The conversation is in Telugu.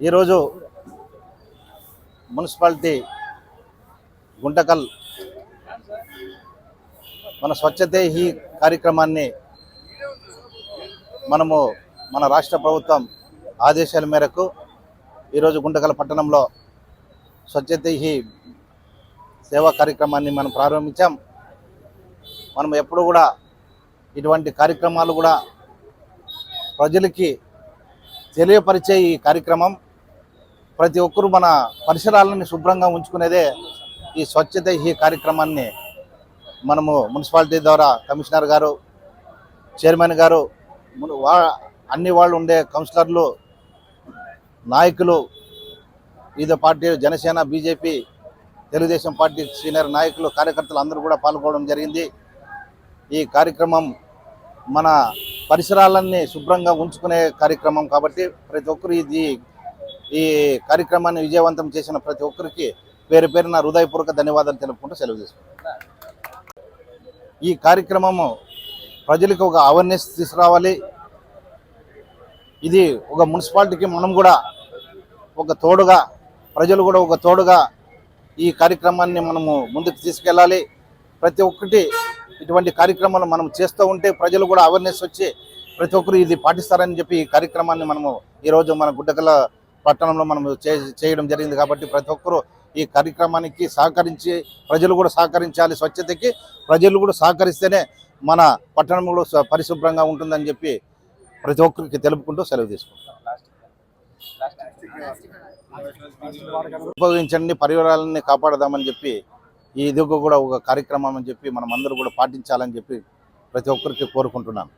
ఈరోజు మున్సిపాలిటీ గుంటకల్ మన స్వచ్ఛతే ఈ కార్యక్రమాన్ని మనము మన రాష్ట్ర ప్రభుత్వం ఆదేశాల మేరకు ఈరోజు గుంటకల్ పట్టణంలో స్వచ్ఛతే హీ సేవా కార్యక్రమాన్ని మనం ప్రారంభించాం. మనం ఎప్పుడు కూడా ఇటువంటి కార్యక్రమాలు కూడా ప్రజలకి తెలియపరిచే ఈ కార్యక్రమం. ప్రతి ఒక్కరు మన పరిసరాలని శుభ్రంగా ఉంచుకునేదే ఈ స్వచ్ఛత ఈ కార్యక్రమాన్ని మనము మున్సిపాలిటీ ద్వారా కమిషనర్ గారు చైర్మన్ గారు వా అన్ని వాళ్ళు ఉండే కౌన్సిలర్లు నాయకులు వివిధ party Janasena BJP Telugu Desam party senior నాయకులు కార్యకర్తలు అందరూ కూడా పాల్గొనడం జరిగింది. ఈ కార్యక్రమం మన పరిసరాలన్నీ శుభ్రంగా ఉంచుకునే కార్యక్రమం కాబట్టి ప్రతి ఒక్కరు ఇది ఈ కార్యక్రమాన్ని విజయవంతం చేసిన ప్రతి ఒక్కరికి పేరు పేరున హృదయపూర్వక ధన్యవాదాలు తెలుపుకుంటూ సెలవు తీసుకుంటాం ఈ కార్యక్రమము ప్రజలకు ఒక అవేర్నెస్ తీసుకురావాలి. ఇది ఒక మున్సిపాలిటీకి మనం కూడా ఒక తోడుగా ప్రజలు కూడా ఒక తోడుగా ఈ కార్యక్రమాన్ని మనము ముందుకు తీసుకెళ్ళాలి. ప్రతి ఒక్కటి ఇటువంటి కార్యక్రమాలు మనం చేస్తూ ఉంటే ప్రజలు కూడా అవేర్నెస్ వచ్చి ప్రతి ఒక్కరు ఇది పాటిస్తారని చెప్పి ఈ కార్యక్రమాన్ని మనము ఈరోజు మన గుడ్డకల పట్టణంలో మనం చే- చేయడం జరిగింది కాబట్టి ప్రతి ఒక్కరూ ఈ కార్యక్రమానికి సహకరించి ప్రజలు కూడా సహకరించాలి స్వచ్ఛతకి. ప్రజలు కూడా సహకరిస్తేనే మన పట్టణం కూడా పరిశుభ్రంగా ఉంటుందని చెప్పి ప్రతి ఒక్కరికి తెలుపుకుంటూ సెలవు తీసుకుంటాం. ఉపయోగించండి పరివారాలని కాపాడదామని చెప్పి ఈ ఇది కూడా ఒక కార్యక్రమం అని చెప్పి మనం అందరూ కూడా పాటించాలని చెప్పి ప్రతి ఒక్కరికి కోరుకుంటున్నాను